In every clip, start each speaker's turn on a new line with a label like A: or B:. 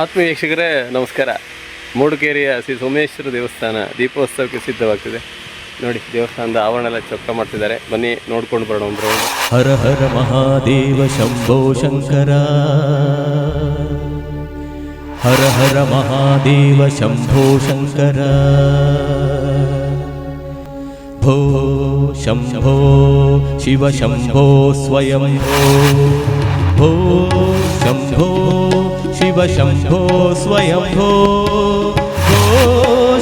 A: ಆತ್ಮೀಯ ವೀಕ್ಷಕರೇ ನಮಸ್ಕಾರ. ಮೂಡುಕೇರಿಯ ಶ್ರೀ ಸೋಮೇಶ್ವರ ದೇವಸ್ಥಾನ ದೀಪೋತ್ಸವಕ್ಕೆ ಸಿದ್ಧವಾಗ್ತಿದೆ. ನೋಡಿ, ದೇವಸ್ಥಾನದ ಆವರಣ ಎಲ್ಲ ಚೊಕ್ಕ ಮಾಡ್ತಿದ್ದಾರೆ. ಬನ್ನಿ, ನೋಡ್ಕೊಂಡು ಬರೋಣ ಒಂದು
B: ಹರ ಹರ ಮಹಾದೇವ ಶಂಭೋ ಶಂಕರ. ಹರ ಹರ ಮಹಾದೇವ ಶಂಭೋ ಶಂಕರ. ಭೋ, ಶಂಭೋ, ಶಿವ ಶಂಭೋ ಸ್ವಯಂ ಭೋ ಶಂಭೋ ಶಿವ ಶಂಭೋ ಸ್ವಯಂ ಭೋ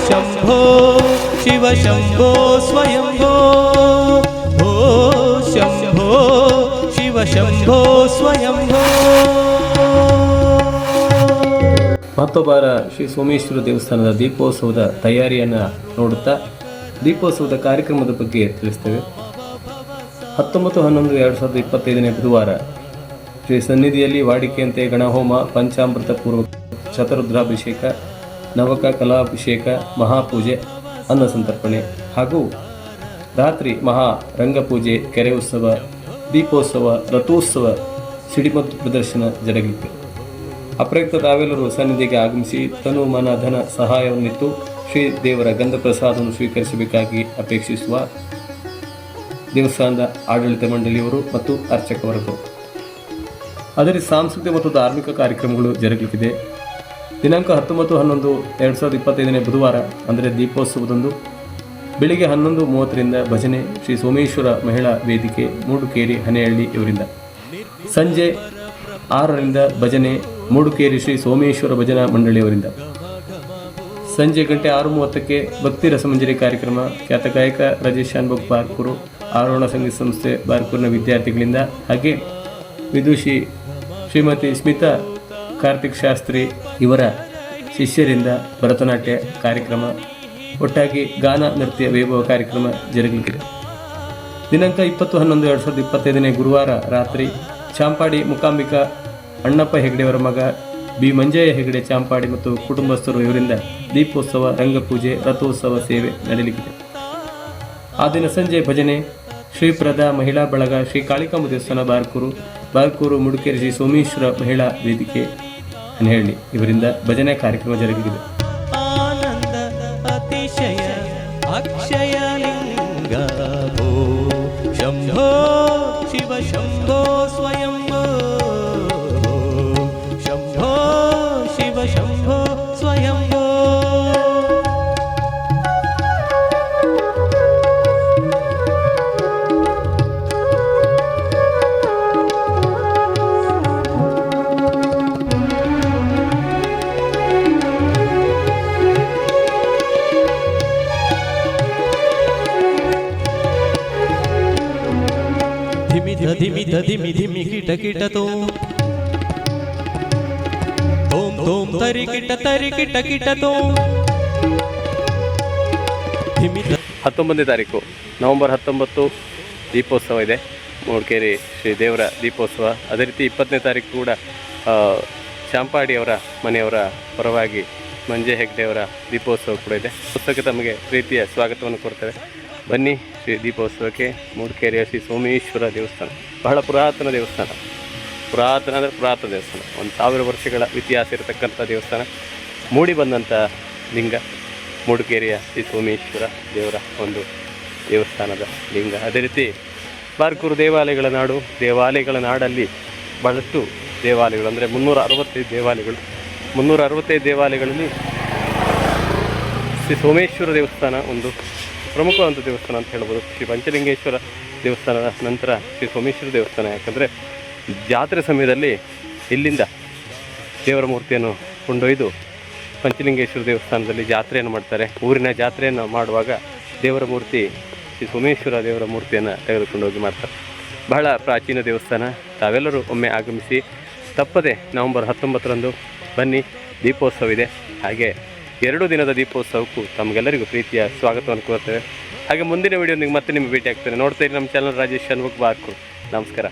B: ಶಂಭೋ ಶಿವ ಶಂಭೋ ಸ್ವಯಂ ಭೋ शम्भो ಶಂಭೋ ಸ್ವಯಂ ಭೋ
A: ಮತ್ತೊಬ್ಬರ ಶ್ರೀ ಸೋಮೇಶ್ವರ ದೇವಸ್ಥಾನದ ದೀಪೋತ್ಸವದ ತಯಾರಿಯನ್ನು ನೋಡುತ್ತಾ ದೀಪೋತ್ಸವದ ಕಾರ್ಯಕ್ರಮದ ಬಗ್ಗೆ ತಿಳಿಸ್ತೇವೆ. ಹತ್ತೊಂಬತ್ತು ಹನ್ನೊಂದು ಎರಡು ಸಾವಿರದ ಇಪ್ಪತ್ತೈದನೇ ಬುಧವಾರ ಶ್ರೀ ಸನ್ನಿಧಿಯಲ್ಲಿ ವಾಡಿಕೆಯಂತೆ ಗಣಹೋಮ ಪಂಚಾಮೃತ ಪೂರ್ವ ಶತರುದ್ರಾಭಿಷೇಕ ನವಕ ಕಲಾಭಿಷೇಕ, ಮಹಾಪೂಜೆ, ಅನ್ನ ಸಂತರ್ಪಣೆ ಹಾಗೂ ರಾತ್ರಿ ಮಹಾ ರಂಗಪೂಜೆ, ಕೆರೆ ಉತ್ಸವ, ದೀಪೋತ್ಸವ, ರಥೋತ್ಸವ, ಸಿಡಿಮದ್ದು ಪ್ರದರ್ಶನ ಜರುಗಿತು. ಅಪ್ರಯುಕ್ತ ತಾವೆಲ್ಲರೂ ಸನ್ನಿಧಿಗೆ ಆಗಮಿಸಿ ತನು ಮನ ಧನ ಸಹಾಯವನ್ನಿತ್ತು ಶ್ರೀ ದೇವರ ಗಂಧ ಪ್ರಸಾದವನ್ನು ಸ್ವೀಕರಿಸಬೇಕಾಗಿ ಅಪೇಕ್ಷಿಸುವ ದೇವಸ್ಥಾನದ ಆಡಳಿತ ಮಂಡಳಿಯವರು ಮತ್ತು ಅರ್ಚಕ ವರ್ಗವು ಅದೇ ಸಾಂಸ್ಕೃತಿಕ ಮತ್ತು ಧಾರ್ಮಿಕ ಕಾರ್ಯಕ್ರಮಗಳು ಜರುಗಲಿಕ್ಕಿದೆ. ದಿನಾಂಕ ಹತ್ತೊಂಬತ್ತು ಹನ್ನೊಂದು ಎರಡು ಸಾವಿರದ ಇಪ್ಪತ್ತೈದನೇ ಬುಧವಾರ, ಅಂದರೆ ದೀಪೋತ್ಸವದಂದು ಬೆಳಿಗ್ಗೆ ಹನ್ನೊಂದು ಮೂವತ್ತರಿಂದ ಭಜನೆ ಶ್ರೀ ಸೋಮೇಶ್ವರ ಮಹಿಳಾ ವೇದಿಕೆ ಮೂಡುಕೇರಿ ಹನೆಹಳ್ಳಿ ಇವರಿಂದ. ಸಂಜೆ ಆರರಿಂದ ಭಜನೆ ಮೂಡುಕೇರಿ ಶ್ರೀ ಸೋಮೇಶ್ವರ ಭಜನಾ ಮಂಡಳಿಯವರಿಂದ ಸಂಜೆ ಗಂಟೆ ಆರು ಮೂವತ್ತಕ್ಕೆ ಭಕ್ತಿ ರಸಮಂಜರಿ ಕಾರ್ಯಕ್ರಮ, ಖ್ಯಾತ ಗಾಯಕ ರಾಜೇಶ್ ಶಾನ್ಭೋಗ್ ಬಾರ್ಕೂರು, ಆರೋಹಣ ಸಂಗೀತ ಸಂಸ್ಥೆ ಬಾರ್ಕೂರಿನ ವಿದ್ಯಾರ್ಥಿಗಳಿಂದ, ಹಾಗೆ ವಿದುಷಿ ಶ್ರೀಮತಿ ಸ್ಮಿತಾ ಕಾರ್ತಿಕ್ ಶಾಸ್ತ್ರಿ ಇವರ ಶಿಷ್ಯರಿಂದ ಭರತನಾಟ್ಯ ಕಾರ್ಯಕ್ರಮ, ಒಟ್ಟಾಗಿ ಗಾನ ನೃತ್ಯ ವೈಭವ ಕಾರ್ಯಕ್ರಮ ಜರುಗಲಿದೆ. ದಿನಾಂಕ ಇಪ್ಪತ್ತು ಹನ್ನೊಂದು ಎರಡು ಸಾವಿರದ ಇಪ್ಪತ್ತೈದನೇ ಗುರುವಾರ ರಾತ್ರಿ ಚಾಂಪಾಡಿ ಮುಕಾಂಬಿಕ ಅಣ್ಣಪ್ಪ ಹೆಗಡೆಯವರ ಮಗ ಬಿ ಮಂಜಯ್ಯ ಹೆಗಡೆ ಚಾಂಪಾಡಿ ಮತ್ತು ಕುಟುಂಬಸ್ಥರು ಇವರಿಂದ ದೀಪೋತ್ಸವ, ರಂಗಪೂಜೆ, ರಥೋತ್ಸವ ಸೇವೆ ನಡೆಯಲಿದೆ ಆ ದಿನ ಸಂಜೆ ಭಜನೆ ಶ್ರೀಪ್ರದ ಮಹಿಳಾ ಬಳಗ ಶ್ರೀ ಕಾಳಿಕಾಂಬ ದೇವಸ್ಥಾನ ಬಾರ್ಕೂರು ಬಾರ್ಕೂರು ಮುಡುಕೇರಿ ಶ್ರೀ ಸೋಮೇಶ್ವರ ಮಹಿಳಾ ವೇದಿಕೆ ಹನಹಳ್ಳಿ ಇವರಿಂದ ಭಜನೆ ಕಾರ್ಯಕ್ರಮ ಜರುಗಿದೆ.
B: ಆನಂದ, ಅತಿಶಯ, ಅಕ್ಷಯ ಲಿಂಗ ಶಂಭೋ ಶಿವ, ಶಂಭೋ ಸ್ವಯಂ ದಿಮಿ ಧಿಮಿ ಧಿಮಿ ಕಿಟ ಕಿಟ ತೋಂ. ತೋಂ ತೋಂ ತರಿ ಕಿಟ ತರಿ ಕಿಟ ಕಿಟ ತೋಂ.
A: ಹತ್ತೊಂಬತ್ತನೇ ತಾರೀಕು, ನವೆಂಬರ್ ಹತ್ತೊಂಬತ್ತು ದೀಪೋತ್ಸವ ಇದೆ. ಮೂಡಿಕೇರಿ ಶ್ರೀ ದೇವರ ದೀಪೋತ್ಸವ. ಅದೇ ರೀತಿ ಇಪ್ಪತ್ತನೇ ತಾರೀಕು ಕೂಡ ಶಾಂಪಾಡಿಯವರ ಮನೆಯವರ ಪರವಾಗಿ ಮಂಜೆ ಹೆಗ್ಡೆಯವರ ದೀಪೋತ್ಸವ ಕೂಡ ಇದೆ. ಪುಸ್ತಕ ತಮಗೆ ಪ್ರೀತಿಯ ಸ್ವಾಗತವನ್ನು ಕೊಡ್ತೇವೆ ಬನ್ನಿ ಶ್ರೀ ದೀಪೋತ್ಸವಕ್ಕೆ ಮೂಡಿಕೇರಿಯ ಶ್ರೀ ಸೋಮೇಶ್ವರ ದೇವಸ್ಥಾನ. ಬಹಳ ಪುರಾತನ ದೇವಸ್ಥಾನ. ಪುರಾತನ ಅಂದರೆ ಪುರಾತನ ದೇವಸ್ಥಾನ. ಒಂದು ಸಾವಿರ ವರ್ಷಗಳ ಇತಿಹಾಸ ಇರತಕ್ಕಂಥ ದೇವಸ್ಥಾನ. ಮೂಡಿ ಬಂದಂಥ ಲಿಂಗ, ಮೂಡಿಕೇರಿಯ ಶ್ರೀ ಸೋಮೇಶ್ವರ ದೇವರ ಒಂದು ದೇವಸ್ಥಾನದ ಲಿಂಗ. ಅದೇ ರೀತಿ ಬಾರ್ಕೂರು ದೇವಾಲಯಗಳ ನಾಡು, ದೇವಾಲಯಗಳ ನಾಡಲ್ಲಿ ಬಹಳಷ್ಟು ದೇವಾಲಯಗಳು. ಅಂದರೆ ಮುನ್ನೂರ ಅರವತ್ತೈದು ದೇವಾಲಯಗಳು. ಮುನ್ನೂರ ಅರವತ್ತೈದು ದೇವಾಲಯಗಳಲ್ಲಿ ಶ್ರೀ ಸೋಮೇಶ್ವರ ದೇವಸ್ಥಾನ ಒಂದು ಪ್ರಮುಖವಾದ ದೇವಸ್ಥಾನ ಅಂತ ಹೇಳ್ಬೋದು. ಶ್ರೀ ಪಂಚಲಿಂಗೇಶ್ವರ ದೇವಸ್ಥಾನದ ನಂತರ ಶ್ರೀ ಸೋಮೇಶ್ವರ ದೇವಸ್ಥಾನ. ಯಾಕಂದರೆ ಜಾತ್ರೆ ಸಮಯದಲ್ಲಿ ಇಲ್ಲಿಂದ ದೇವರ ಮೂರ್ತಿಯನ್ನು ಕೊಂಡೊಯ್ದು ಪಂಚಲಿಂಗೇಶ್ವರ ದೇವಸ್ಥಾನದಲ್ಲಿ ಜಾತ್ರೆಯನ್ನು ಮಾಡ್ತಾರೆ. ಊರಿನ ಜಾತ್ರೆಯನ್ನು ಮಾಡುವಾಗ ದೇವರ ಮೂರ್ತಿ, ಶ್ರೀ ಸೋಮೇಶ್ವರ ದೇವರ ಮೂರ್ತಿಯನ್ನು ತೆಗೆದುಕೊಂಡು ಹೋಗಿ ಮಾಡ್ತಾರೆ. ಬಹಳ ಪ್ರಾಚೀನ ದೇವಸ್ಥಾನ. ತಾವೆಲ್ಲರೂ ಒಮ್ಮೆ ಆಗಮಿಸಿ ತಪ್ಪದೆ ನವೆಂಬರ್ ಹತ್ತೊಂಬತ್ತರಂದು ಬನ್ನಿ. ದೀಪೋತ್ಸವ ಇದೆ. ಹಾಗೆ ಎರಡು ದಿನದ ದೀಪೋತ್ಸವಕ್ಕೂ ತಮಗೆಲ್ಲರಿಗೂ ಪ್ರೀತಿಯ ಸ್ವಾಗತವನ್ನು ಕೋರ್ತೇವೆ. ಹಾಗೆ ಮುಂದಿನ ವಿಡಿಯೋ ಮತ್ತೆ ನಿಮಗೆ ಭೇಟಿ ಆಗ್ತೇನೆ. ನೋಡ್ತಾ ಇರಿ ನಮ್ಮ ಚಾನಲ್ ರಾಜೇಶ್ ಶನ್ಮುಖ್ ಬಾರ್ಕು ನಮಸ್ಕಾರ.